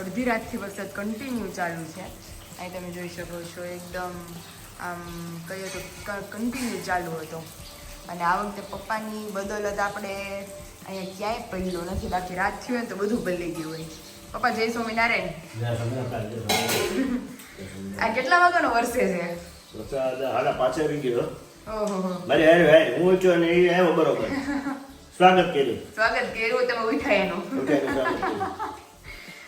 અડધી રાતથી વરસાદ કન્ટિન્યુ ચાલુ છે. અહીં તમે જોઈ શકો છો એકદમ આમ કહીએ તો કન્ટિન્યુ ચાલુ હતો. અને આ વખતે પપ્પાની બદોલત આપણે અહીંયા ક્યાંય પડ્યો નથી. બાકી રાત થયું હોય ને તો બધું બદલી ગયું હોય. પપ્પા જય સ્વામિનારાયણ. આ કેટલા વાગ્યાનો વર્ષે છે? હાડા પાછળ આવી ગયો. મારે હારે હારે હું છું અને એ આવ્યો બરોબર. સ્વાગત કર્યું. સ્વાગત કર્યું તમે ઉઠાય એનું.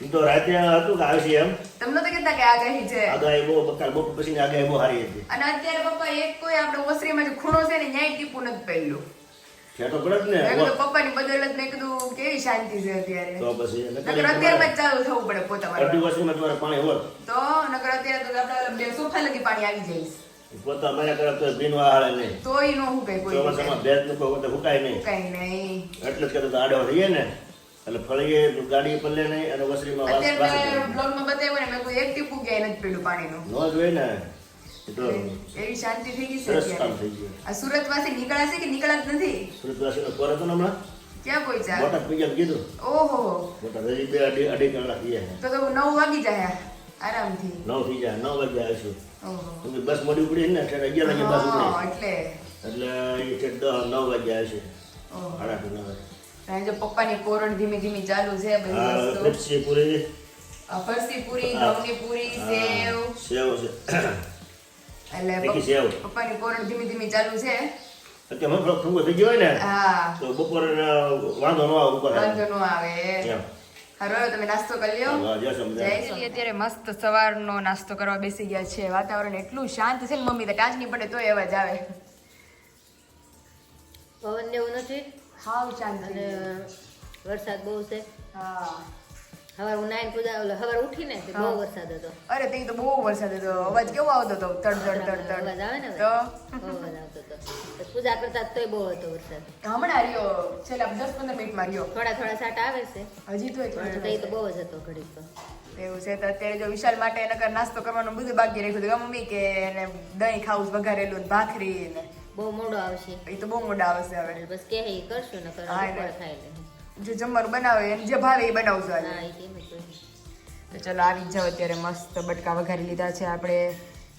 હું તો રાતે હતું કે આવશે એમ. તમને તો કહેતા કે આગાહી છે? આગાહી બહુ બકાલ બહુ પછી આગાહી બહુ સારી હતી. અને અત્યારે પપ્પા એક કોઈ આપણે ઓસરીમાં જે ખૂણો છે ને ન્યાય ટીપું નથી પહેલું છેટો પડે ને મેં કીધું પપ્પાની બદલત મેં કીધું કેવી શાંતિ છે અત્યારે? તો પછી નકર અત્યારમાં જ ચાલુ થવું પડે પોતા અડધી. વર્ષમાં તમારે પાણી હોત. તો નકર અત્યારે તો આપણે બે સોફા લગી પાણી આવી જઈશ પોતા મારા કરે તો ભીનવા હાલે નહીં. તોય નો હું કઈ કોઈ ચોમાસામાં ભેજનું કોઈ હુકાય નહીં. કઈ નહીં. એટલે જ તો આડો રહીએ ને. એટલે ફળીએ ગાડી પલ્લે નહીં અને વસરીમાં વાસ બ્લોગમાં બતાવ્યું ને મેં કોઈ એક ટીપું ક્યાંય નથી પીડું પાણીનું. નો જોઈ ને. એવી શાંતિ થઈ ગઈ સરસ કામ થઈ ગયું. આ સુરત વાસી નીકળ્યા છે કે નીકળ્યા જ નથી? સુરતવાસીનો કોર હતો ને હમણાં? ક્યાં પહોંચ્યા મોટા પૈયા કીધું. ઓહો. મોટા હજી બે અઢી અઢી કલાક થયા તો તો નવ વાગી જાય આરામથી. નવ થઈ જાય નવ વાગે આવીશું ઓહો. બસ મોડી ઉપડી ને એટલે અગિયાર વાગે બસ ઉપડી એટલે. એટલે દસ નવ વાગે આવીશું સાડા નવ વાગે અને જો પપ્પાની કોરણ ધીમે ધીમે ચાલુ છે બધી વસ્તુ. પૂરી. ફરસી પૂરી ઘઉંની પૂરી સેવ. સેવ છે. એટલે પપ્પાની કોરણ ધીમે ધીમે ચાલુ છે. અત્યારે મફળો ફૂગો થઈ ગયો ને હા. તો બપોરે વાંધો ન આવે ઉપર વાંધો નો આવે. તમે નાસ્તો કરી લ્યો. જય અત્યારે મસ્ત સવારનો નાસ્તો કરવા બેસી ગયા છે. વાતાવરણ એટલું શાંત છે ને મમ્મી તો કાચ નહીં પડે તોય અવાજ આવે. પવન એવું નથી? હાવ શાંત વરસાદ બહુ છે. હા. હવાર હું નાઈન પૂજા હવાર ઉઠીને બહુ વરસાદ હતો. અરે તે તો બહુ વરસાદ હતો. અવાજ કેવો આવતો હતો? તડ તડ તડ તડ. અવાજ આવે ને તો? અવાજ આવતો હતો. પૂજા કરતા તોય બહુ હતો વરસાદ. હમણાં રહ્યો. છેલ્લા દસ પંદર મિનિટમાં રહ્યો. થોડા થોડા સાટ આવે છે. હજી તો તે તો બહુ જ હતો ઘડીક તો. એવું છે તો અત્યારે જો વિશાલ માટે નકર નાસ્તો કરવાનું બધું બાકી રાખ્યું હતું. મમ્મી કે એને દહીં ખાવું વઘારેલું ભાખરી ને બહુ મોડો આવશે. એ તો બહુ મોડો આવશે હવે. બસ કે એ કરશું ને હા, કરે એટલે. ખાઈ જે જમવાનું બનાવે એને જે ભાવે એ બનાવજો આજે. હા. તો ચલો આવી જાવ અત્યારે મસ્ત બટકા વઘારી લીધા છે આપણે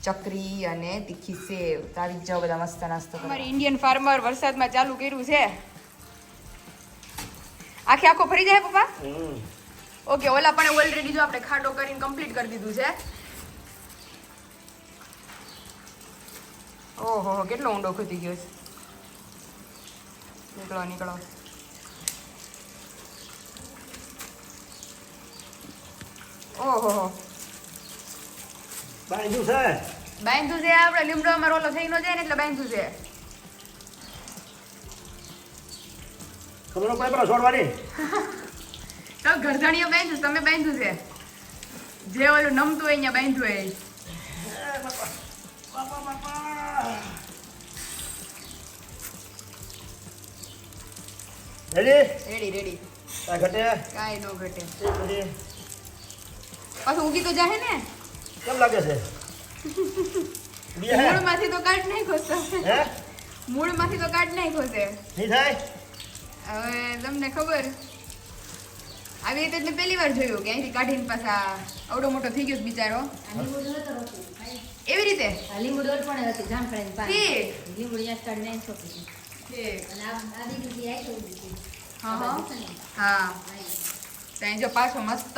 ચકરી અને તીખી સેવ. તો આવી જ જાવ બધા મસ્ત નાસ્તો અમારી ઇન્ડિયન ફાર્મર વરસાદમાં ચાલુ કર્યું છે. આખે આખો ફરી જાય પપ્પા? ઓકે ઓલા પણ ઓલરેડી જો આપણે ખાટો કરીને કમ્પ્લીટ કરી દીધું છે. ઓહો હો, કેટલો ઊંડો ખૂતી ગયો છે. નીકળો નીકળો. ઓહો. બાંધ્યું છે? બાંધ્યું છે આપણે લીમડોમાં રોલો થઈ નો જાય ને એટલે બાંધ્યું છે. ખબર પડે પેલા છોડવાની? તો ગરધણીઓ બાંધ્યું તમે બાંધ્યું છે. જે ઓલું નમતું હોય અહીંયા બાંધ્યું હોય. રેડી રેડી રેડી આ ઘટે કાંઈ નો ઘટે એ બધી પાછું ઊગી તો જાહે ને કેમ લાગે છે બે હે મૂળમાંથી તો કાઢ નાખ્યો છે હે મૂળમાંથી તો કાઢ નાખ્યો છે નહીં થાય હવે તમને ખબર આવી રીતે એટલે પહેલી વાર જોયું કે અહીંથી કાઢીને પાછા આવડો મોટો થઈ ગયો છે બિચારો આ લીંબુ ડોલ તો હતી. એવી રીતે આ લીંબુ ડોલ પણ હતી જામફળીની પાન. ઠીક. લીંબુ અહીંયા સ્ટાર્ટ નહીં છોકી ઠીક. અને આ આ દીદી આઈ ગઈ દીદી. હા. ત્યાં જો પાછો મસ્ત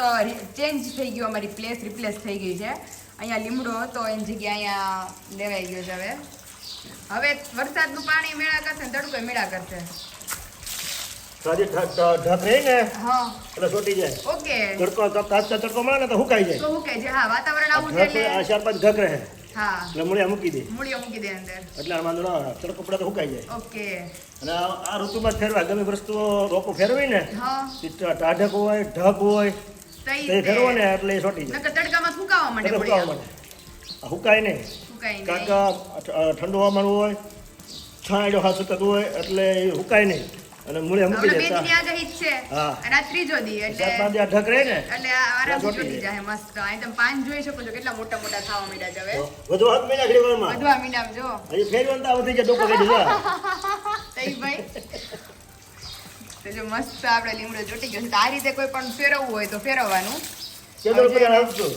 ચેન્જ થઈ ગયો અમારી પ્લેસ રિપ્લેસ થઈ ગઈ છે. અહીંયા લીમડો હતો એની જગ્યાએ અહીંયા લેવાઈ ગયો છે હવે. હવે વરસાદનું પાણી મેળા કરશે ને તડકો મેળા કરશે. ઢક રહી ને હા. એટલે જાય. ઓકે. તડકો તડકો મળે ને તો હુકાઈ જાય. તો હું કે હા વાતાવરણ આવું છે એટલે ચાર પાંચ ઢક રહે. હા. એટલે મૂળિયા મૂકી દે. મૂળિયા મૂકી દે અંદર. એટલે આ વાંધો ના ચલો કપડા તો સુકાઈ જાય. ઓકે. અને આ ઋતુમાં ફેરવા ગમે વસ્તુઓ રોપો ફેરવી ને હા ટાઢક હોય ઢગ હોય તઈ ફેરવો ને એટલે ચોટી જાય નકર તડકામાં સુકાવા માટે સુકાવા માટે સુકાય ને સુકાય હુકાય નહીં. ફૂંકાય કારણ કે નહીં આ ઠ- ઠંડુ હવામાન હોય છાંયડો હાથ થતું હોય એટલે એ સુકાય નહીં. અને મૂળે મૂકી હમણાં બે દીની જ છે. હા. અને આ ત્રીજો દી એટલે ચાર પાંચ દી આ રહે ને? એટલે આ આરામથી ચોંટી જાય. મસ્ત. અહીં તમે પાંચ જોઈ શકો છો કેટલા મોટા મોટા થાવા માંડ્યા જવે વધુ હાથ મહિના ઘડી વારમાં વધવા મીંડામ જો. હજી ફેરવાનું તો થઈ જાય ડોકો કાઢી જા તઈ ભાઈ. તો જો મસ્ત આપણે લીમડો જોટી ગયો છે. તો આ રીતે કોઈ પણ ફેરવવું હોય તો ફેરવવાનું. કેદો પર આવજો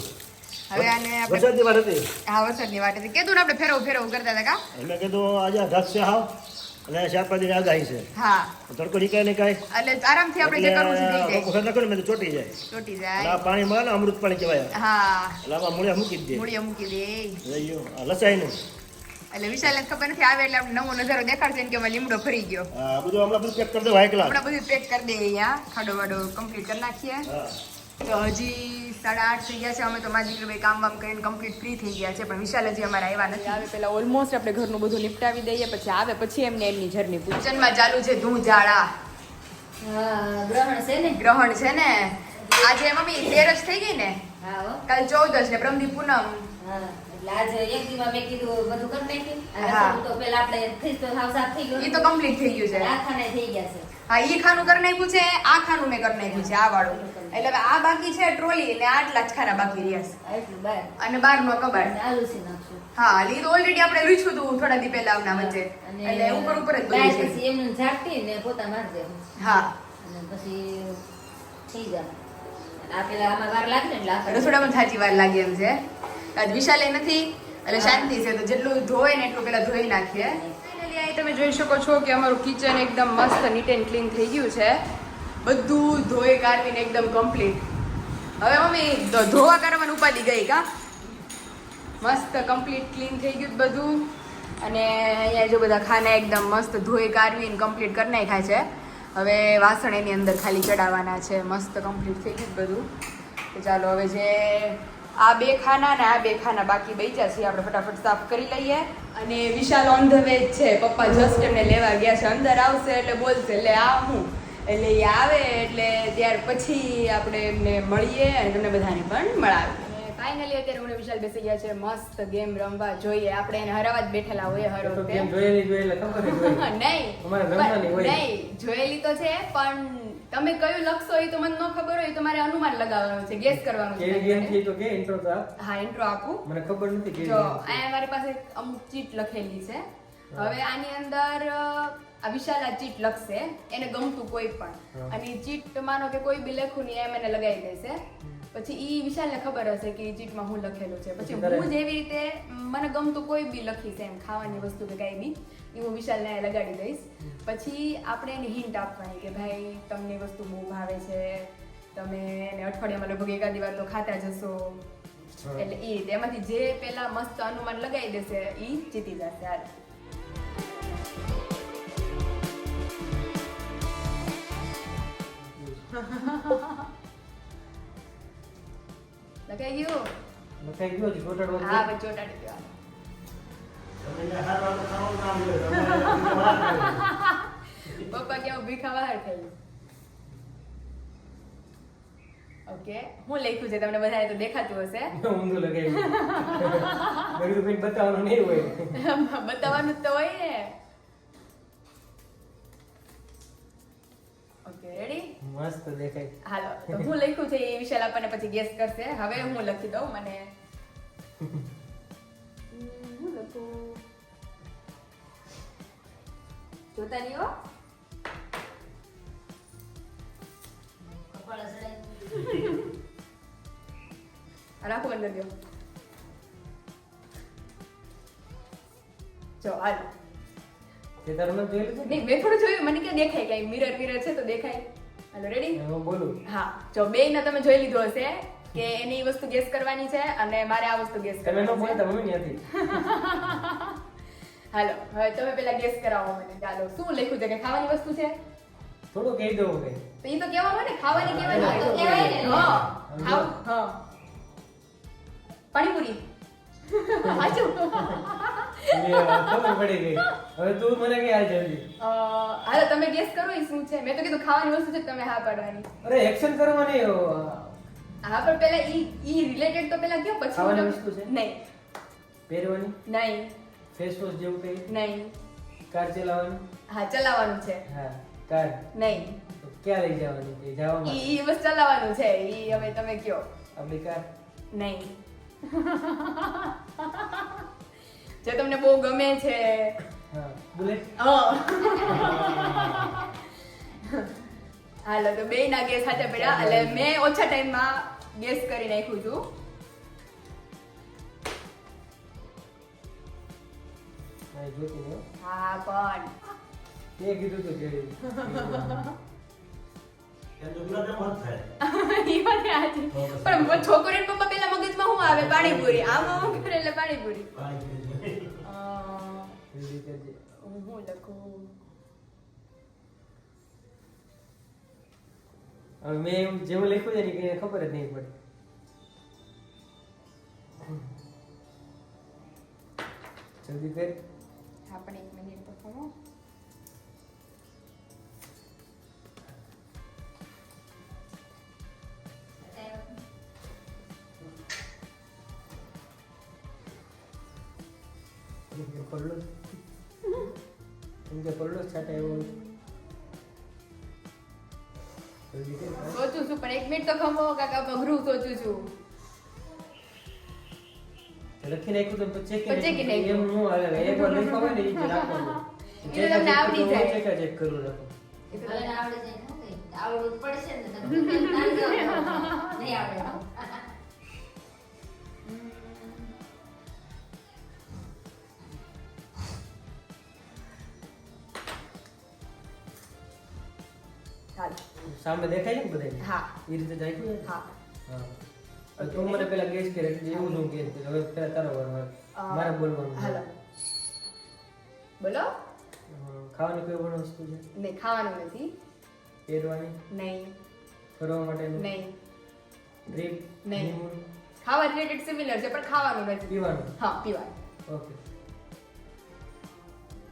હવે આને આપણે વરસાદની વાટે હા વરસાદની વાટે કીધું ને આપણે ફેરવું ફેરવું કરતા હતા કા? એટલે કીધું આજે આ ઢાક છે હાવ. અને શાકભાજી આગાહી છે. હા. તડકો નીકળે ને કાય એટલે આરામથી આપણે જે કરવું છે થઈ જાય વખત નાખો ને તો ચોટી જાય. ચોટી જાય. આ પાણી મળે ને અમૃત પાણી કહેવાય. હા. એટલે આમાં મૂળિયા મૂકી દે. મૂળિયા મૂકી દે. લઈ ગયો. લસાઈ નું એટલે વિશાલને ખબર નથી આવે એટલે આપણે નવો નજારો દેખાડશે ને કે એમાં લીમડો ફરી ગયો. હા બધું હમણાં બધું પેક કરી દો હાઈ હમણાં બધું પેક કરી દઈએ અહીંયા. ખાડો વાડો કમ્પ્લીટ કરી નાખીએ. તો હજી સાડા આઠ થઈ ગયા છે. અમે તો મારા ભાઈ કામ વામ કરીને કમ્પ્લીટ ફ્રી થઈ ગયા છે. પણ વિશાલ હજી અમારે આવ્યા નથી. આવે પહેલા ઓલમોસ્ટ આપણે ઘરનું બધું નિપટાવી દઈએ પછી આવે પછી એમને એમની જર્ની કિચનમાં ચાલુ છે ધૂ ઝાડા હા ગ્રહણ છે ને? ગ્રહણ છે ને? આજે મમ્મી તેરસ થઈ ગઈ ને? કાલ ચૌદ કાલ ચૌદસ ને પ્રમદી પૂનમ. એટલે આજે એક મેં કીધું બધું કરી નાખ્યું. અને હા. રસોડું તો પેલા આપણે થઈ તો થઈ ગયું. એ તો કમ્પ્લીટ થઈ ગયું છે. આ ખાને થઈ ગયા છે. હા ઈ ખાનું કરી નાખ્યું છે આ ખાનું મેં કરી નાખ્યું છે આ વાળું. એટલે આ બાકી છે ટ્રોલી એટલે આટલા જ ખાના બાકી રહ્યા છે. અને બાર નો કબાટ હા એટલે તો ઓલરેડી આપણે રીછું હતું થોડા દી પહેલા આવના વચ્ચે. એટલે ઉપર ઉપર જ બધું છે. પછી એમને ઝાકટી ને પોતા મારી હા. અને પછી થઈ જાય. આ પેલા આમાં વાર લાગે ને એટલે રસોડામાં થાચી વાર લાગે એમ છે. આજ વિશાલે નથી એટલે શાંતિ છે તો જેટલું ધોય ને એટલું પેલા ધોઈ નાખીએ. તમે જોઈ શકો છો કે અમારું કિચન એકદમ મસ્ત નીટ એન્ડ ક્લીન થઈ ગયું છે. બધું ધોઈ કાઢવીને એકદમ કમ્પ્લીટ હવે મમ્મી ધોવા કરવાની ઉપાડી ગઈ કા? મસ્ત કમ્પ્લીટ ક્લીન થઈ ગયું બધું. અને અહીંયા જો બધા ખાના એકદમ મસ્ત ધોઈ કાઢવીને કમ્પ્લીટ કરી નાખ્યા છે. હવે વાસણ એની અંદર ખાલી ચડાવવાના છે. મસ્ત કમ્પ્લીટ થઈ ગયું બધું. ચાલો, હવે જે આ બે ખાના ને આ બે ખાના બાકી બચ્યા છે આપણે ફટાફટ સાફ કરી લઈએ. અને વિશાલ ઓન ધ વે છે. પપ્પા જસ્ટ એમને લેવા ગયા છે. અંદર આવશે એટલે બોલશે એટલે આ હું. એટલે એ આવે એટલે ત્યાર પછી આપણે એમને મળીએ અને તમને બધાને પણ મળાવીએ. ફાઇનલી અત્યારે હું વિશાલ બેસી ગયા છે. મસ્ત ગેમ રમવા જોઈએ. આપણે એને હરાવા જ બેઠેલા હોય હર વખતે. નહીં. જોયેલી તો છે પણ તમે કયું લખશો એ તો મને ન ખબર હોય તો મારે અનુમાન લગાવવાનું છે ગેસ કરવાનું છે. કેવી ગેમથી તો કે ઇન્ટ્રો તો હા ઇન્ટ્રો આપું. મને ખબર નથી કે જો આ મારી પાસે અમુક ચીટ લખેલી છે. હવે આની અંદર આ વિશાલ આ ચીટ લખશે એને ગમતું કોઈ પણ. અને ચીટ માનો કે કોઈ બી લખું નહીં એમ એને લગાવી દેશે. પછી ઈ વિશાલને ખબર હશે કે ચીટમાં હું લખેલું છે. પછી. હું જેવી રીતે મને ગમતું કોઈ બી લખીશ એમ ખાવાની વસ્તુ કે કાંઈ બી એ હું વિશાલને લગાડી દઈશ. પછી આપણે એને હિન્ટ આપવાની કે ભાઈ તમને વસ્તુ બહુ ભાવે છે તમે એને અઠવાડિયામાં લગભગ એકાદી વાર તો ખાતા જશો. એટલે એ તેમાંથી જે પેલા મસ્ત અનુમાન લગાવી દેશે એ જીતી જશે. હાલ. લગાઈ ગયું? લગાઈ ગયું ચોટાડવાનું હા. ચોટાડી દો પપ્પા કેવું ભીખા બહાર થઈ ઓકે હું લખ્યું છે તમને બધાને તો દેખાતું હશે. ઊંધું લગાવી બધું કંઈક બતાવવાનું નહીં હોય. બતાવવાનું તો હોય ને. ઓકે રેડી મસ્ત દેખાય. હાલો તો હું લખ્યું છે એ વિશાલ આપણને પછી ગેસ કરશે. હવે હું લખી દઉં મને. હું લખું જોતા નહીં હો રાખો અંદર દો. જો આ તે તારું નામ જોયેલું નહીં મેં થોડું જોયું. મને કે દેખાય? કઈ મિરર મિરર છે તો દેખાય. હાલો રેડી હું બોલું. હા. જો બે ને તમે જોઈ લીધું હશે કે એની વસ્તુ ગેસ કરવાની છે અને મારે આ વસ્તુ ગેસ તમે નો કરવાની નથી હાલો હવે તમે પેલા ગેસ કરાવો મને. ચાલો શું લખ્યું છે? કે ખાવાની વસ્તુ છે? થોડું કહી દો કઈ તો એ તો કહેવાનું મને ને ખાવાની કહેવાની તો કહેવાય ને. હા ખાવ હા પાણીપુરી. સાચું ખબર પડી ગઈ. હવે તું મને કે હાલ જલ્દી હાલો તમે ગેસ કરો એ શું છે. મેં તો કીધું ખાવાની વસ્તુ છે તમે હા પાડવાની. અરે એક્શન કરવાની હા પણ પેલા ઈ ઈ રિલેટેડ તો પેલા કયો? પછી ખાવાની વસ્તુ છે? નહીં. પહેરવાની? નહીં. ફેસ વોશ જેવું કઈ? નહીં. કાર ચલાવવાનું? હા ચલાવવાનું છે. હા કાર નહીં. ક્યાં લઈ જવાનું? છે જવા ઈ બસ ચલાવવાનું છે. ઈ હવે તમે કયો. આપણી કાર નહીં. જે તમને બહુ ગમે છે. હા બુલેટ? હા. હાલો તો બે ના ગેસ સાથે પડ્યા. એટલે મેં ઓછા ટાઈમમાં ગેસ કરી નાખ્યું હતું. જોતી નહીં હા પણ. તે કીધું તો કે એમ તો ગુલાબજાંબુ જ થાય. ઈ વાત સાચી. પણ છોકરીને પપ્પા પેલા મગજમાં શું આવે? પાણીપુરી. આમ આમ કરે એટલે પાણીપુરી. પાણી પી લે. અ, જલ્દી કરજે હું લખું? હવે મેં જેવું લખ્યું છે ને કે ખબર જ નહીં પડે. જલ્દી કર. હા પણ એક મિનિટ ભાઈ. સોચું છું પણ એક મિનિટ તો ખમો કાકા અઘરું સોચું છું. લખી નાખ્યું તો પછી check પછી check નાખ્યું. એમ નો આવે એક વાર લખ્યું હોય ને એ રાખવાનું. એ તો તમને આવડી જાય. ચેક ચેક કરું લખો. એ તો આવડે છે ને આવડવું પડશે ને તમે નહીં આવડે સામે દેખાય છે ને બધાને? હા. એ રીતે જાય છે? હા. હા. તું મને પેલા ગેસ કરે એવું નું ગેસ હવે તારો વાર. મારે બોલવાનું હાલો. બોલો. ખાવાનું કઈ પણ વસ્તુ છે? નહીં ખાવાનું નથી. પહેરવાની? નહીં. ફરવા માટે નહીં. ડ્રીમ નહીં. ખાવા રિલેટેડ સિમિલર છે પણ ખાવાનું નથી. પીવાનું? હા પીવાનું. ઓકે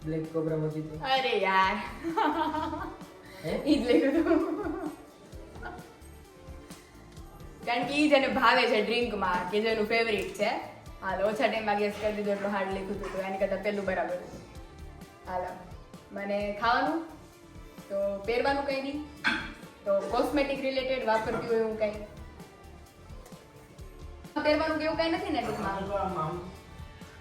બ્લેક કોબરા મોજીતો અરે યાર. ઈ જ લખ્યું કારણ કે એ જેને ભાવે છે ડ્રિંકમાં કે જેનું ફેવરિટ છે. હાલો ઓછા ટાઈમમાં ગેસ કરી દીધો એટલું હાર્ડ લીધું હતું તો એની કરતાં પેલું બરાબર હતું હાલો મને ખાવાનું? તો પહેરવાનું કંઈ નહીં. તો કોસ્મેટિક રિલેટેડ વાપરતી હોય એવું કંઈ? પહેરવાનું કે એવું કંઈ નથી ને ટૂંકમાં?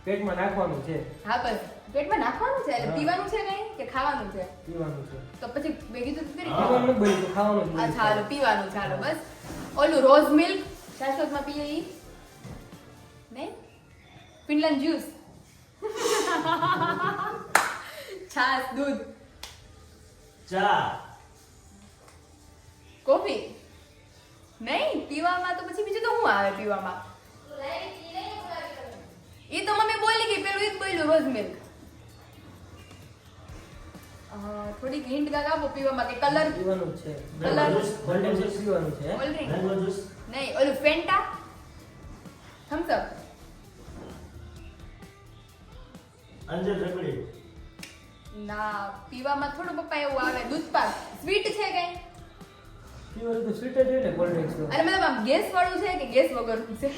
પેટમાં નાખવાનું છે. હા બસ. પેટમાં નાખવાનું છે? એટલે પીવાનું છે નહીં કે ખાવાનું છે? પીવાનું છે. તો પછી મેં કીધું. હા. પીવાનું જ ખાવાનું અચ્છા હાલો પીવાનું ચાલો બસ. ઓલું રોઝ મિલ્ક શાશ્વતમાં પીએ ઈ. નહીં ફિનલેન્ડ જ્યુસ. છાસ દૂધ. ચા. કોફી. નહીં પીવામાં તો પછી બીજું તો શું આવે પીવામાં? એ તો મમ્મી બોલી ગઈ પેલું ઈ જ બોલ્યું રોઝ મિલ્ક. થોડીક હિન્ટ કાક આપો પીવામાં કે કલર પીવાનું છે. કલર જ્યુસ પીવાનું છે? કોલ્ડ ડ્રિંક મેંગો જ્યુસ નહીં ઓલું ફેન્ટા થમ્સ અપ અંજર રગડી. ના પીવામાં થોડું પપ્પા એવું આવે. દૂધ પાક. સ્વીટ છે કઈ પીવાનું તો સ્વીટ જ હોય ને cold drinks અરે મતલબ આમ ગેસ વાળું છે કે ગેસ વગરનું છે?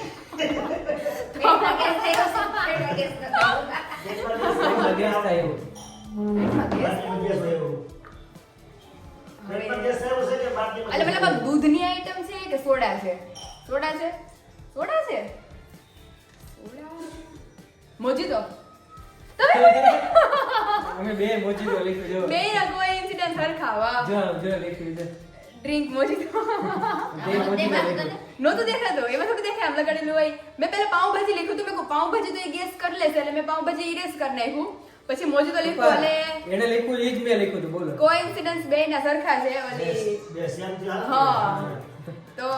પેટમાં ગેસ થયો ગેસ ગેસ થાય એટલે મતલબ દૂધની આઈટમ છે કે સોડા છે? સોડા છે? સોડા છે? મોજીતો અમે બે મોજીતો લખ્યું જો. બે ના કોઈ ઇન્સિડન્ટ સરખા વાહ. જો જો લખ્યું છે. ડ્રિંક મોજીતો બે મોજીતો દેખાતું નહોતું દેખાતું? એમાં થોડું દેખાય આમ લગાડેલું હોય. મેં પહેલા પાઉંભાજી લખ્યું હતું મેં કહું પાઉંભાજી તો એ ગેસ કરી લેશે એટલે મેં પાઉંભાજી ઇરેઝ કરી નાખ્યું. પછી મોજું તો લીખો એટલે એને લીખું એ જ મેં લખ્યું હતું બોલો. કોઇન્સિડન્સ બે ના સરખા છે ઓલી. હા. તો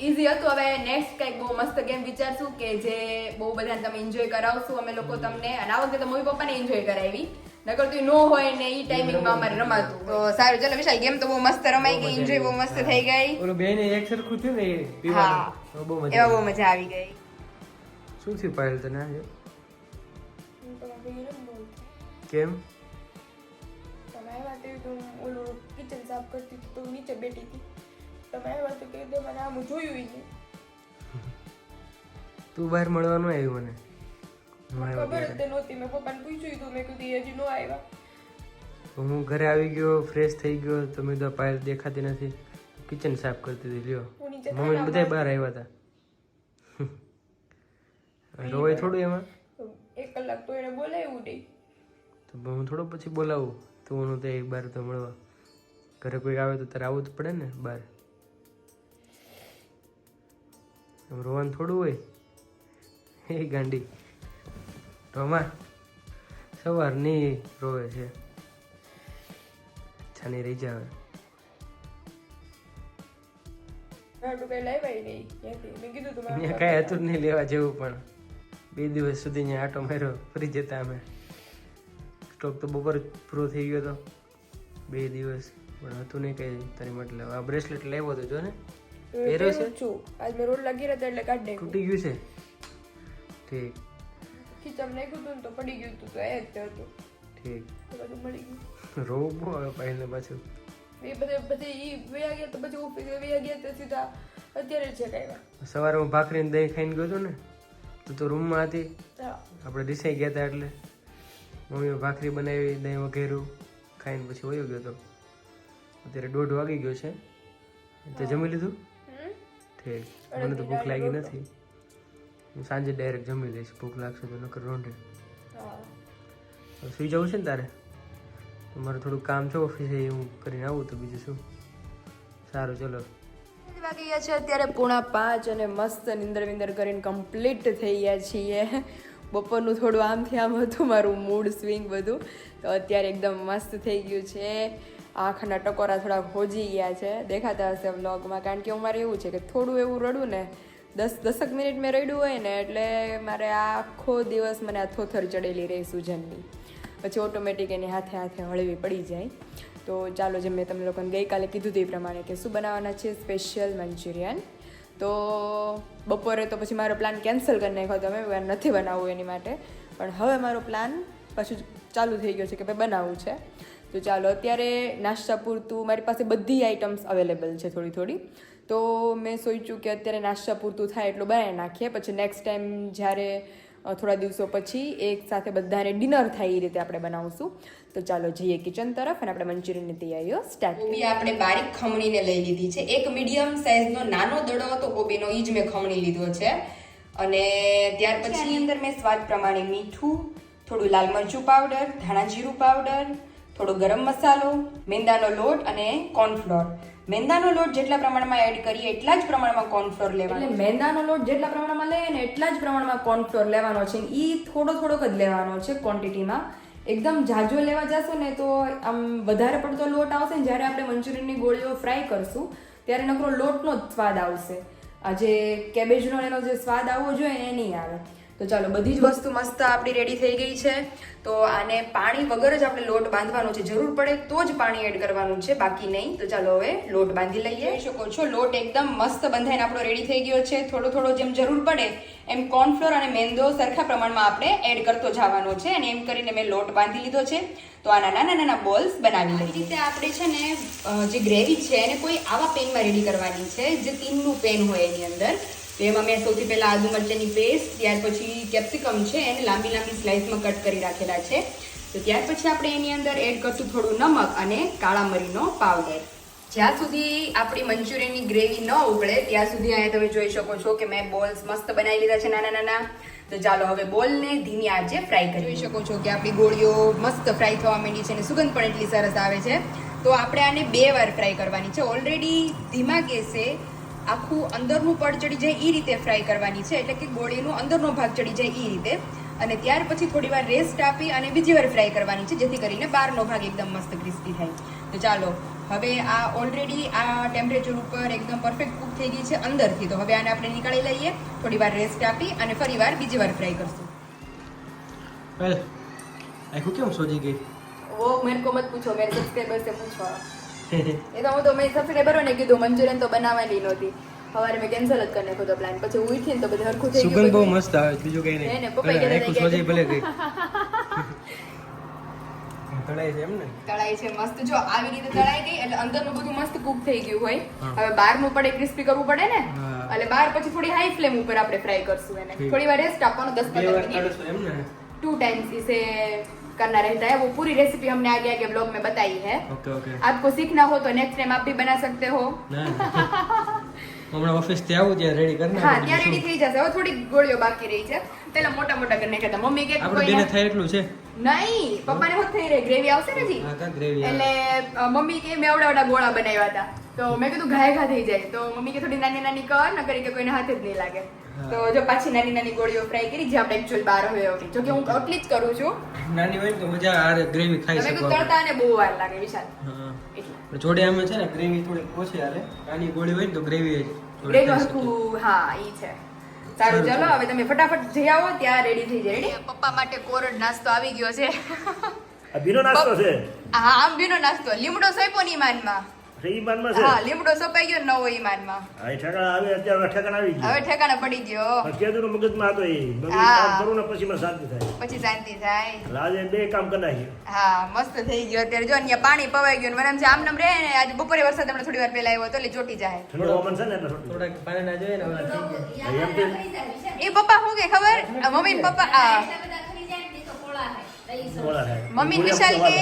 ઈઝી હતું. હવે નેક્સ્ટ કંઈક બહુ મસ્ત ગેમ વિચારશું કે જે બહુ બધાને તમે એન્જોય કરાવશું. અમે લોકો તમને અને આ વખતે તો મમ્મી પપ્પાને એન્જોય કરાવી. નકર તો નો હોય ને ઈ ટાઈમિંગમાં અમારે રમાતું. તો સારું ચલો વિશાલ ગેમ તો બહુ મસ્ત રમાઈ ગઈ. એન્જોય બહુ મસ્ત થઈ ગઈ. ઓલું બેને એક સરખું થયું ને એ હા. પીવાનું બહુ મજા બહુ આવી. મજા આવી ગઈ. શું થયું પાયલ તને આજે? કેમ? તમે આવ્યા તે તો ઓલું કિચન સાફ કરતી તો નીચે બેઠી હતી. તમે આવ્યા તો કે મને આમ જોયું નહીં. તું બહાર મળવાનું આવ્યું મને. ખબર જ તે નહોતી. મેં પપ્પાને પૂછ્યું હતું મેં કીધું હજી નો આવ્યા. હું ઘરે આવી ગયો ફ્રેશ થઈ ગયો. તો મેં તો પાયલ દેખાતી નથી. કિચન સાફ કરતી હતી. લ્યો. મમ્મી બધા બહાર આવ્યા હતા રોવાય થોડું એમાં? એક કલાક તો એને બોલાવ્યું નહીં. તો હું થોડો પછી બોલાવું. તો હું તે બહાર તો મળવા. ઘરે કોઈ આવે તો તારે આવવું જ પડે ને બહાર રોવાનું થોડું હોય. એ ગાંડી. રોમા સવારની રોવે છે. છાની રહી જાવે કઈ હતું. નહીં લેવા જેવું પણ. બે દિવસ સુધી આટો માર્યો ફરી જતા અમે. સ્ટોક તો બપોર પૂરો થઈ ગયો હતો બે દિવસ. પણ હતું નહીં કંઈ તારી માટે લેવા. આ બ્રેસલેટ લેવો તો જો ને. પહેર્યો છે? છું. આજ મેં રોડ લાગી રહ્યો હતા એટલે કાઢી તૂટી ગયું છે? ઠીક. ખીચામાં નાખ્યું હતું ને તો પડી ગયું હતું તો એ જ હતું. ઠીક. બધું મળી ગયું. રોવું બહુ આવે પાઈને પાછું. એ બધે બધે ઈ વયા ગયા તો પછી ઓફિસે વયા ગયા તો સીધા અત્યારે છે કાંઈ સવારે હું ભાખરીને દહીં ખાઈને ગયો હતો ને તું તો રૂમમાં હતી. આપણે રિસાઈ ગયા હતા એટલે. મમ્મીએ ભાખરી બનાવી દહીં વઘેરું ખાઈને પછી વયો ગયો હતો અત્યારે દોઢ વાગી ગયો છે. તે જમી લીધું? ઠીક. મને તો ભૂખ લાગી નથી. હું સાંજે ડાયરેક્ટ જમી લઈશ. ભૂખ લાગશે તો નકર રોંઢે. સુઈ જવું છે ને તારે? તો મારે થોડું કામ છે ઓફિસે એ હું કરીને આવું તો બીજું શું? સારું ચલો. વાગી ગયા છે. અત્યારે પૂણા પાંચ અને મસ્ત નિંદર વિંદર કરીને કમ્પ્લીટ થઈ ગયા છીએ. બપોરનું થોડું આમથી આમ હતું, મારું મૂડ સ્વિંગ બધું. તો અત્યારે એકદમ મસ્ત થઈ ગયું છે. આંખના ટકોરા થોડા હોજી ગયા છે. દેખાતા હશે વ્લોગમાં કારણ કે અમારે એવું છે કે થોડું એવું રડું ને, દસ, દસક મિનિટ મેં રડ્યું હોય ને, એટલે મારે આખો દિવસ મને આ થોથર ચડેલી રહી સૂજનની. પછી ઓટોમેટિક એની હાથે હાથે હળવી પડી જાય. તો ચાલો જે મેં તમને લોકોને ગઈકાલે કીધું તે પ્રમાણે કે શું બનાવવાના છે સ્પેશિયલ મંચુરિયન. તો બપોરે તો પછી મારો પ્લાન કેન્સલ કરી નાખ્યો તમે નથી બનાવવું એની માટે. પણ હવે મારો પ્લાન પાછું ચાલુ થઈ ગયો છે કે ભાઈ બનાવવું છે. તો ચાલો, અત્યારે નાસ્તા પૂરતું મારી પાસે બધી આઇટમ્સ અવેલેબલ છે થોડી થોડી. તો મેં સોચ્યું કે અત્યારે નાસ્તા પૂરતું થાય એટલું બનાવી નાખીએ. પછી નેક્સ્ટ ટાઈમ જ્યારે થોડા દિવસો પછી એક સાથે બધાને ડિનર થાય એ રીતે આપણે બનાવશું. તો ચાલો જઈએ કિચન તરફ અને આપણે મંચુરિયનની તૈયારીઓ સ્ટાર્ટ કોબી આપણે બારીક ખમણીને લઈ લીધી છે. એક મીડિયમ સાઈઝનો નાનો દડો હતો કોબીનો એ જ મેં ખમણી લીધો છે. અને ત્યાર પછી અંદર મેં સ્વાદ પ્રમાણે મીઠું થોડું લાલ મરચું પાવડર ધાણા જીરું પાવડર થોડો ગરમ મસાલો મેંદાનો લોટ અને કોર્નફ્લોર. મેંદાનો લોટ જેટલા પ્રમાણમાં એડ કરીએ એટલા જ પ્રમાણમાં કોર્નફ્લોર લેવાનો એટલે મેંદાનો લોટ જેટલા પ્રમાણમાં લઈએ ને એટલા જ પ્રમાણમાં કોર્નફ્લોર લેવાનો છે. એ થોડો થોડોક જ લેવાનો છે ક્વોન્ટિટીમાં એકદમ જાજો લેવા જશો ને તો આમ વધારે પડતો લોટ આવશે ને જ્યારે આપણે મંચુરિયનની ગોળીઓ ફ્રાય કરશું ત્યારે નકરો લોટનો જ સ્વાદ આવશે. આ જે કેબેજનો એનો જે સ્વાદ આવવો જોઈએ એ નહીં આવે. તો ચાલો બધી જ વસ્તુ મસ્ત આપણી રેડી થઈ ગઈ છે. તો આને પાણી વગર જ આપણે લોટ બાંધવાનો છે. જરૂર પડે તો જ પાણી એડ કરવાનું છે. બાકી નહીં તો ચાલો હવે લોટ બાંધી લઈએ. જોઈ શકો છો લોટ એકદમ મસ્ત બંધાઈને આપણો રેડી થઈ ગયો છે. થોડો થોડો જેમ જરૂર પડે એમ કોર્નફ્લોર અને મેંદો સરખા પ્રમાણમાં આપણે એડ કરતો જવાનો છે. અને એમ કરીને મેં લોટ બાંધી લીધો છે. તો આના નાના નાના બોલ્સ બનાવી લઈએ. રીતે આપણે છે ને જે ગ્રેવી છે એને કોઈ આવા પેનમાં રેડી કરવાની છે. જે તીનનું પેન હોય એની અંદર. એમાં મેં સૌથી પહેલાં આદુ મરચાંની પેસ્ટ ત્યાર પછી કેપ્સિકમ છે, એને લાંબી લાંબી સ્લાઇસમાં કટ કરી રાખેલા છે. તો ત્યાર પછી આપણે એની અંદર એડ કરશું થોડું નમક અને કાળા મરીનો પાવડર જ્યાં સુધી આપણી મંચુરિયનની ગ્રેવી ન ઉકળે ત્યાં સુધી અહીંયા તમે જોઈ શકો છો કે મેં બોલ્સ મસ્ત બનાવી લીધા છે નાના નાના. તો ચાલો હવે બોલને ધીમી આંચે ફ્રાય કરી જોઈ શકો છો કે આપણી ગોળીઓ મસ્ત ફ્રાય થવા માંડી છે અને સુગંધ પણ એટલી સરસ આવે છે. તો આપણે આને બે વાર ફ્રાય કરવાની છે. ઓલરેડી ધીમા ગેસે આખું અંદરનું પડ ચડી જાય એ રીતે ફ્રાય કરવાની છે એટલે કે ગોળીનું અંદરનો ભાગ ચડી જાય એ રીતે. અને ત્યાર પછી થોડી વાર રેસ્ટ આપી અને બીજી વાર ફ્રાય કરવાની છે જેથી કરીને બહારનો ભાગ એકદમ મસ્ત ક્રિસ્પી થાય. તો ચાલો હવે આ ઓલરેડી આ ટેમ્પરેચર ઉપર એકદમ પરફેક્ટ કુક થઈ ગઈ છે અંદરથી. તો હવે આને આપણે નીકાળી લઈએ થોડી વાર રેસ્ટ આપી અને ફરી વાર બીજી વાર ફ્રાય કરશું. વેલ આખું કેમ સોજી ગઈ? વો મેરે કો મત પૂછો મેં સબસ્ક્રાઇબર સે પૂછો એ તો હું તો મેં સબસ્ક્રાઈબરોને કીધું મંચુરિયન તો બનાવવાની નહોતી. સવારે મેં કેન્સલ જ કરી નાખ્યો પ્લાન પછી હું ઉઠીને તો બધું હરખું થઈ સુગંધ બહુ મસ્ત આવે બીજું કઈ નહીં. કીધું કે- ભલે ગઈ. તળાય છે એમ ને? તળાઈ છે મસ્ત. જો આવી રીતે તળાઈ ગઈ એટલે અંદરનું બધું મસ્ત કુક થઈ ગયું હોય. હવે બહારનું પડે ક્રિસ્પી કરવું પડે ને? એટલે બહાર પછી થોડી હાઈ ફ્લેમ ઉપર આપણે ફ્રાય કરશું એને. થોડી વાર રેસ્ટ આપવાનો દસ બે પંદર વાર મિનિટ એમ ને? ટુ ટાઈમ્સ ઇસે करना रहता है वो पूरी रेसिपी हमने आगे आगे ब्लॉग में बताई है ઓકે ઓકે आपको सीखना हो तो नेक्स्ट टाइम आप भी बना सकते हो ના હમણાં ઓફિસ થી આવું ત્યાં રેડી કરી હા નાખું ત્યાં રેડી થઈ જશે હવે થોડી ગોળીઓ બાકી રહી છે પેલા મોટા મોટા કરીને કહેતા મમ્મી કે આપણે કોઈ બેને થાય એટલું છે નહીં પપ્પાને શું થઈ રહી ગ્રેવી આવશે ને જી એટલે મમ્મી કે મેં અવડા અવડા ગોળા બનાવ્યા હતા. તો મેં કીધું ઘાય ઘા થઈ જાય. તો મમ્મી કે થોડી નાની નાની કર ન કરી કે કોઈને હાથે જ નહીં લાગે. તો જો પાછી નાની નાની ગોળીઓ ફ્રાય કરી જે આપણે એકચ્યુઅલ બાર હોય એવી. જો કે હું આટલી જ કરું છું. નાની હોય તો મજા આ ગ્રેવી ખાઈ શકો તળતા ને બહુ વાર લાગે વિશાલ. એટલે. જોડે અમે છે ને ગ્રેવી થોડી ઓછી હાલે. નાની ગોળી હોય તો ગ્રેવી ગ્રેવી હા ઈ છે. સારું ચલો. હવે તમે ફટાફટ જઈ આવો ત્યાં રેડી થઈ જાય રેડી પપ્પા માટે કોરડ નાસ્તો આવી ગયો છે. આ ભીનો નાસ્તો છે? હા આંબીનો નાસ્તો. લીમડો સોંપ્યો ની ઈમાનમાં એટલે ઈ છે? હા લીમડો સોંપાઈ ગયો નવો ઈમાનમાં હા એ ઠેકાણા આવે અત્યારે ઠેકાણા આવી હવે ઠેકાણે પડી ગયો. કેદુનો મગજમાં હતો એ મગજ કામ કરું ને પછી મને શાંતિ થાય. પછી શાંતિ થાય. એટલે આજે બે કામ કરી હા મસ્ત થઈ ગયો અત્યારે. જો અહીંયા પાણી પવાઈ ગયું મને એમ છે આમ નામ રહે ને આજે બપોરે વરસાદ હમણાં થોડી વાર પહેલા આવ્યો તો એટલે ચોટી જાય. છે ને એટલે જોઈએ ને એ પપ્પા શું કે ખબર? મમ્મી ને પપ્પા. મમ્મી ને વિશાલ કે?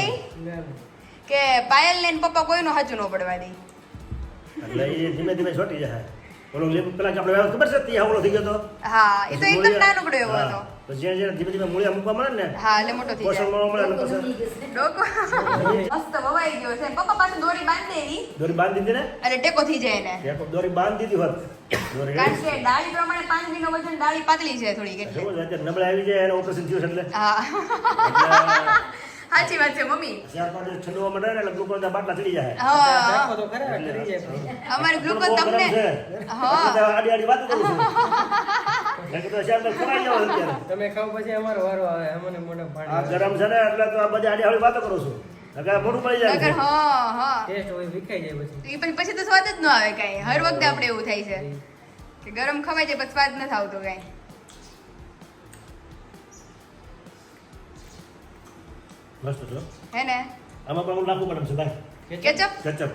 કે પાયલ ને પપ્પા કોઈનો હાચું ન પડવા દે. એટલે એ ધીમે ધીમે છોટી જાય ઓલો લીંબુ પેલા કે આપણે ખબર છે ત્યાં આવળો થઈ ગયો તો? હા એ તો એકદમ નાનકડો એવો હતો. જ્યાં જ્યાં ધીમે ધીમે મૂળિયા મૂકવા મળે ને હા એટલે મોટો થઈ જાય. પોષણ મળે ને પછી ડોકો. મસ્ત વવાઈ ગયો છે. પપ્પા પાસે દોરી બાંધી દેવી. દોરી બાંધી દીધી ને? અરે ટેકો થઈ જાય એને. ટેકો દોરી બાંધી દીધી હોત. કારણ કે ડાળી પ્રમાણે પાંચ નો વજન ડાળી પાતળી છે થોડી અત્યારે નબળા આવી જાય એને ઓપરેશન થયું એટલે. હા. સાચી વાત છે મમ્મી. દિવસ ઠંડુ હવા મળે ને એટલે બાટલા ચડી જાય. હા. તો ખરા કરી જાય પણ. અમારે ગ્લુકોઝ તમને હા. આડી આડી વાત કરું છું. તમે ખાવ પછી અમારો વારો આવે અમને મોઢા આ ગરમ છે ને એટલે તો આ બધી આડી આડી વાતો કરું છું. નકર મોઢું પડી જાય નગર હા હા. ટેસ્ટ હોય વિખાઈ જાય પછી. એ પછી પછી તો સ્વાદ જ ન આવે કઈ. હર વખતે આપણે એવું થાય છે. કે ગરમ ખવાય છે સ્વાદ નથી આવતો કાંઈ. મસ્ત છો? હે ને? આમાં પણ હું નાખું પડે છે ભાઈ કેચપ. કેચઅપ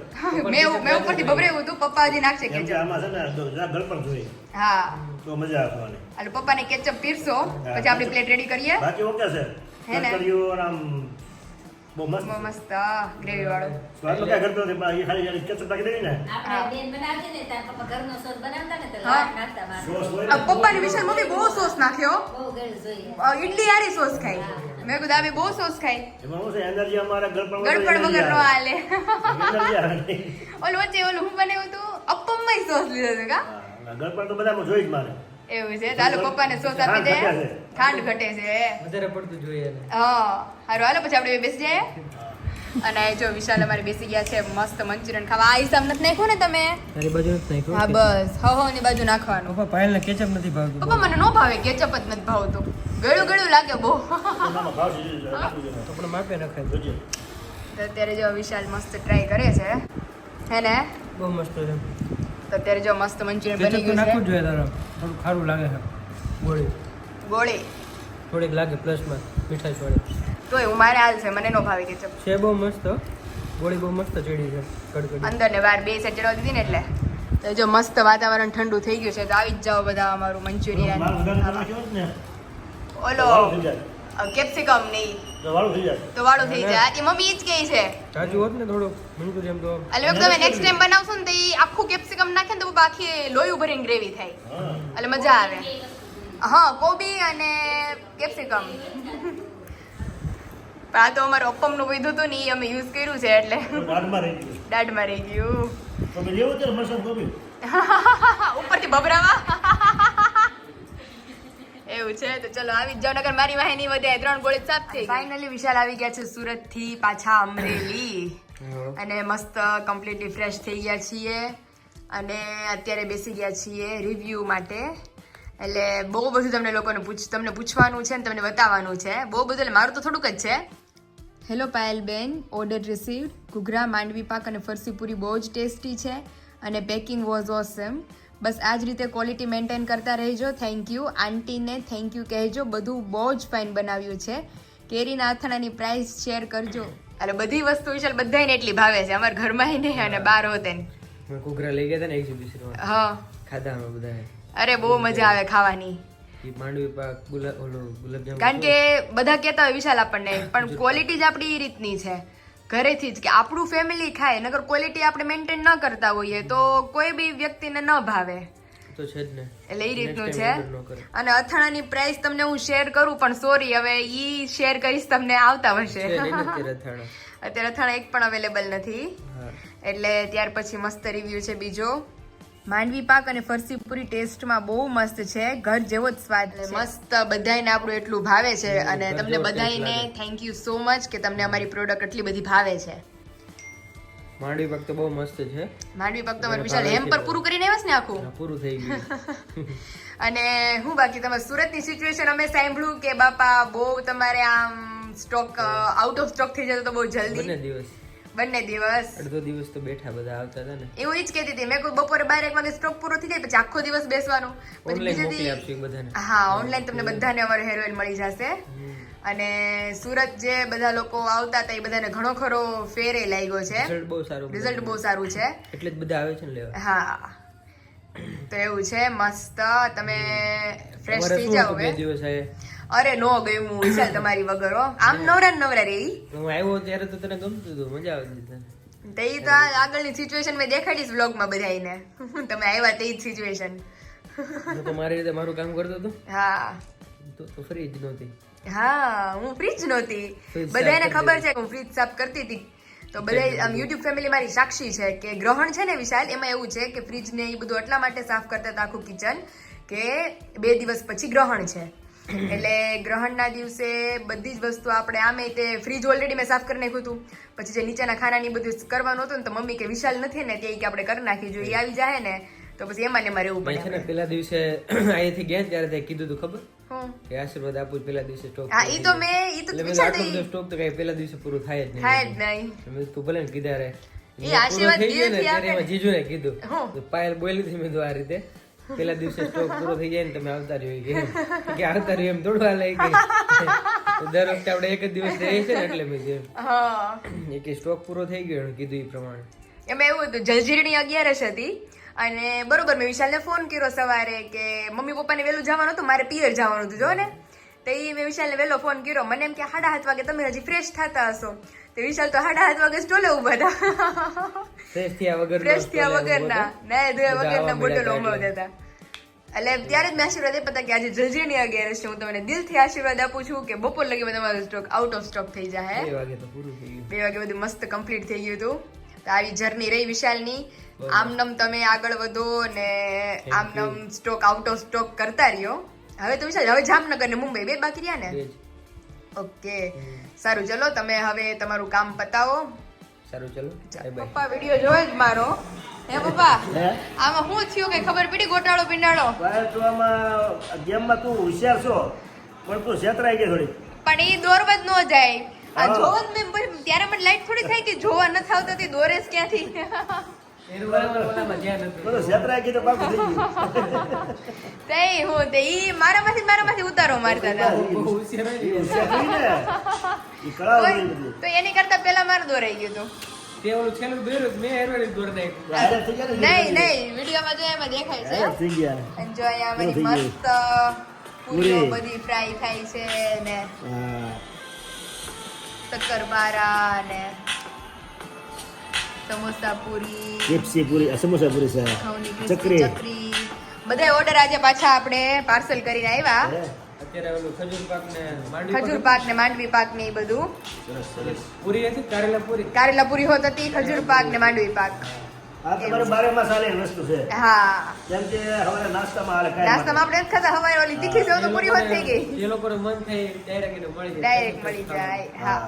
મેં મેં ઉપરથી ભભરેવું હતું પપ્પા હજી નાખશે કેચપ. આમાં છે ને જરા ગળપણ જોઈએ. હા. તો મજા આવે ખાવાની. એટલે પપ્પાને કેચઅપ પીરસો પછી આપણી પ્લેટ રેડી કરીએ. બાકી ઓકે છે. હે ને? કર્યું આમ બહુ મસ્ત બહુ મસ્ત ગ્રેવી વાળો. સ્વાદમાં કાંઈ કરતો પણ એ ખાલી ખાલી કેચપ નાખી દેવી ને? આપણે બેન બનાવતી ને તાર પપ્પા ઘરનો સોસ બનાવતા ને તો હા. નાખતા મારે. સોસ હોય આ ને? પપ્પાની વિશે મમ્મી બહુ સોસ નાખ્યો. બહુ ગળ જોઈએ. ઇડલી ઈડલી આરી સોસ ખાઈ. મેં કીધું આ બહુ સોસ ખાઈ. એમાં શું છે? એનર્જી અમારા ગળપણ ગળપણ વગર નો આલે ઓલું વચ્ચે ઓલું હું બનાવ્યું હતું? અપમમાં સોસ લીધો હતો કા? ગળપણ તો બધામાં જોઈ જ મારે. એવું છે? ચાલો પપ્પાને સોસ આપી દે. ખાંડ ઘટે છે. વધારે પડતું જોઈએ હા હારું હાલો પછી આપણે બેસી જઈએ. અને જો વિશાલ અમારે બેસી ગયા છે મસ્ત મંચુરિયન ખાવા. આ હિસાબ નથી નાખ્યો ને તમે? તારી બાજુ નથી હા બસ. હો હો ની બાજુ નાખવાનું. પપ્પા પાયલને કેચઅપ નથી ભાવતું પપ્પા મને નો ભાવે કેચઅપ જ નથી ભાવતું. ગળું ગળું લાગે બહુ. પણ માપે નખાય તો અત્યારે જો વિશાલ મસ્ત ટ્રાય કરે છે. હે ને? બહુ મસ્ત છે. તો અત્યારે જો મસ્ત મંચુરિયન બની ગયું છે. નાખવું જોઈએ તારે. થોડું ખારું લાગે છે. ગોળી. ગોળી? થોડીક લાગે પ્લસમાં મીઠાઈ છોડે તોય હું મારે હાલ છે મને નો ભાવે કેચપ છે બહુ મસ્ત ગોળી બહુ મસ્ત ચડી છે કડકડી. અંદર ને બહાર બે સાઈડ ચડવા દીધી ને એટલે. તો જો મસ્ત વાતાવરણ ઠંડુ થઈ ગયું છે તો આવી જ જાઓ બધા અમારું મંચુરિયન ઓલો. કેપ્સિકમ નહીં. તો વાળું થઈ જાય. તો વાળું થઈ જાય. આથી મમ્મી ઈ જ કહે છે. તાજું હોત ને થોડું મંચુરિયન તો એટલે તમે નેક્સ્ટ ટાઈમ બનાવશો ને તો એ આખું કેપ્સિકમ નાખે ને તો બાકી લોહી ભરીને ગ્રેવી થાય. એટલે મજા આવે. હા કોબી અને કેપ્સિકમ પણ આ તો અમારે અપમનું કીધું હતું ને એ અમે યુઝ કર્યું છે એટલે. દાઢમાં રહી ગયું. ઉપરથી ભભરાવા. એવું છે? તો ચલો આવી જ જાવ નગર મારી વાહે નહીં વધે ત્રણ ગોળી સાફ થઈ ફાઇનલી વિશાલ આવી ગયા છે સુરતથી પાછા અમરેલી. અને મસ્ત કમ્પ્લીટલી ફ્રેશ થઈ ગયા છીએ. અને અત્યારે બેસી ગયા છીએ રિવ્યૂ માટે. એટલે બહુ બધું તમને લોકોને પૂછ તમને પૂછવાનું છે ને તમને બતાવવાનું છે. બહુ બધું એટલે મારું તો થોડુંક જ છે. હેલો પાયલબેન ઓર્ડર રિસીવ્ડ ઘૂઘરા માંડવી પાક અને ફરસી પૂરી બહુ જ ટેસ્ટી છે. અને પેકિંગ વોઝ ઓસમ બસ આ જ રીતે ક્વોલિટી મેન્ટેન કરતા રહેજો. થેન્ક યુ આંટીને થેન્ક યુ કહેજો. બધું બહુ જ ફાઇન બનાવ્યું છે. કેરીના અથાણાની પ્રાઇસ શેર કરજો. એટલે બધી વસ્તુ વિશાલ બધાને એટલી ભાવે છે. અમારા ઘરમાં નહીં અને બહાર હોતે ને. કુકરા લઈ ગયા હતા ને હા. ખાધા અમે બધા અરે બહુ મજા આવે ખાવાની. કારણ કે બધા કહેતા હોય વિશાલ આપણને પણ ક્વોલિટી જ આપણી એ રીતની છે. ઘરેથી જ કે આપણું ફેમિલી ખાય નગર ક્વોલિટી આપણે મેન્ટેન ન કરતા હોઈએ તો કોઈ બી વ્યક્તિને ન ભાવે. તો છે જ ને. એટલે એ રીતનું છે. અને અથાણાની પ્રાઇસ તમને હું શેર કરું પણ સોરી હવે ઈ શેર કરીશ તમને આવતા વર્ષે. અત્યારે અથાણા. એક પણ અવેલેબલ નથી. એટલે ત્યાર પછી મસ્ત રિવ્યુ છે બીજો. માંડવી પાક અને ફરસી પૂરી ટેસ્ટમાં બહુ મસ્ત છે. ઘર જેવો જ સ્વાદ છે. મસ્ત બધાયને આપણું એટલું ભાવે છે અને તમને બધાયને થેન્ક યુ સો મચ કે તમને અમારી પ્રોડક્ટ એટલી બધી ભાવે છે. માંડવી પાક તો બહુ મસ્ત છે. માંડવી પાક તો અમારે વિશાલ હેમ પર પૂરું કરીને આવ્યા ને આખું? પૂરું થઈ ગયું. અને હું બાકી તમે સુરતની સિચ્યુએશન અમે સાંભળ્યું કે બાપા બહુ તમારે આમ સ્ટોક આઉટ ઓફ સ્ટોક થઈ જતો તો બહુ બંને જલ્દી દિવસ. બંને દિવસ. અડધો દિવસ તો બેઠા બધા આવતા હતા ને. એવું જ કહેતી હતી. મેં કોઈ બપોરે બાર એક વાગે સ્ટોક પૂરો થઈ જાય પછી આખો દિવસ બેસવાનું. પછી બીજે બધાને. હા ઓનલાઈન તમને બધાને અમારો હેર ઓઇલ મળી જશે. અને સુરત જે બધા લોકો આવતા હતા એ બધાને ઘણો ખરો ફેરે લાગ્યો છે. રિઝલ્ટ બહુ સારું રિઝલ્ટ બહુ સારું છે. એટલે જ બધા આવે છે ને લેવા. હા. તો એવું છે મસ્ત. તમે ફ્રેશ થઈ જાઓ બે દિવસ અરે નો ગયું વિશાલ તમારી વગર હો. આમ નવરા નવરા રે હું આવ્યો ત્યારે તો તને ગમતું હતું મજા આવતી તને. તે તો આગળની સિચ્યુએશન મેં દેખાડીશ વ્લોગમાં બધાને તમે આવ્યા તે જ સિચ્યુએશન હું તો મારી રીતે મારું કામ કરતો હતો. હા. તો તો ફ્રી જ નહોતી. હા હું ફ્રીજ નહોતી Fridge બધાને ખબર છે કે હું ફ્રી સાફ કરતી હતી. તો બધા આમ યુટ્યુબ ફેમિલી મારી સાક્ષી છે કે ગ્રહણ છે ને વિશાલ એમાં એવું છે કે ફ્રીજ ને એ બધું એટલા માટે સાફ કરતા હતા આખું કિચન કે બે દિવસ પછી ગ્રહણ છે. એટલે ગ્રહણના દિવસે બધી જ વસ્તુ આપણે આમે તે ફ્રીજ ઓલરેડી મેં સાફ કરી નાખ્યું હતું. પછી જે નીચેના ખાનાની બધું કરવાનું હતું ને તો મમ્મી કે વિશાલ નથી ને તે કે આપણે કરી નાખી જો એ આવી જાય ને તો પછી એમાં ને એમાં રહેવું પડે છે ને પેલા દિવસે અહીંથી ગયા ત્યારે તે કીધું હતું ખબર? હું? કે આશીર્વાદ આપું પેલા દિવસે સ્ટોક હા ઈ તો મેં ઈ તો આટલો બધો સ્ટોક તો કઈ પેલા દિવસે પૂરું થાય જ નહીં. થાય જ નહીં. મેં તું ભલે કીધા રે. એ આશીર્વાદ ગયું ત્યારે. જીજુને કીધું. હું? તો પાયલ બોલી હતી મેં તો આ રીતે. પેલા દિવસે સ્ટોક પૂરો થઈ જાય ને તમે આવતા રહ્યો કે. કે આવતા રહ્યો એમ થોડું હાલે કે દર વખતે આપણે એક જ દિવસ રહીએ છે ને એટલે મેં કીધું હા. એ કે સ્ટોક પૂરો થઈ ગયો કીધું એ પ્રમાણે. એમાં એવું હતું જલજીરણી અગિયારસ હતી અને બરોબર મેં વિશાલને ફોન કર્યો સવારે કે મમ્મી પપ્પાને વહેલું જવાનું હતું મારે પિયર જવાનું હતું જો ને? તો એ મેં વિશાલને વહેલો ફોન કર્યો. મને એમ કે સાડા સાત વાગે તમે હજી ફ્રેશ થતા હશો. તો વિશાલ તો સાડા સાત વાગે સ્ટોલે ઊભા હતા. ફ્રેશ થયા વગર ફ્રેશ થયા વગરના. ના ધોયા વગરના બોટલો હતા એટલે ત્યારે જ મેં આશીર્વાદ આપ્યા હતા કે આજે જલજીની અગિયારસ છે. હું તમને દિલથી આશીર્વાદ આપું છું કે બપોર લગીમાં તમારો સ્ટોક આઉટ ઓફ સ્ટોક થઈ જાય બે વાગે તો પૂરું થઈ ગયું. બે વાગે બધું મસ્ત કમ્પ્લીટ થઈ ગયું હતું. તો આવી જર્ની રહી વિશાલની. આમનમ તમે આગળ વધો ને આમનમ સ્ટોક આઉટ ઓફ સ્ટોક કરતા રહ્યો. હવે તો વિશાલ હવે જામનગર ને મુંબઈ બે બાકી રહ્યા ને? ઓકે સારું ચલો તમે હવે તમારું કામ પતાવો. સારું ચલો. બાય બાય પપ્પા વીડિયો જોવે જ મારો. હે પપ્પા? આમાં શું થયું કઈ ખબર પડી? ગોટાળો પિંડાળો તું આમાં ગેમમાં તું હોશિયાર છો. પણ તું છેતરાઈ ગઈ થોડી પણ એ દોરવા જ ન જાય. આ હા. જોવા મેં ત્યારે મને લાઈટ થોડી થાય કે જોવા નથી થાવતા તે દોરેસ ક્યાંથી? એનું કરતા પેલા મારે દોરાઈ ગયું હતું તે ઓલું છેલ્લું દોર્યું મેં હેરવાડી દોરી નાખ્યું. હારે થઈ ગયા ને નહીં નહીં વિડીયોમાં જો એમાં દેખાય છે. થઈ ગયા. અને જો અહીંયા અમારી મસ્ત પૂરીઓ બધી ફ્રાય થાય છે ને. હા. શક્કરપારા ને સમોસા પૂરી પેપ્સી પૂરી સમોસા પૂરી છે. ચકરી. ચકરી. બધા ઓર્ડર આજે પાછા આપણે પાર્સલ કરીને આવ્યા? ખજૂર પાક ને માંડવી પાક પાક ને માંડવી પાક ને એ બધું. સરસ સરસ. પૂરી હતી કારેલા પૂરી? કારેલા પૂરી હોત હતી ખજૂર પાક ને માંડવી પાક. આ તમારે બારે માસ હાલે એવી વસ્તુ છે. હા. જેમ કે હવે નાસ્તામાં હાલે કાંઈ નાસ્તામાં આપણે ખાતા હવારે તીખી પૂરી હોત થઈ ગઈ. એ લોકોને મન થાય ડાયરેક્ટ એને મળી જાય. ડાયરેક્ટ મળી જાય હા.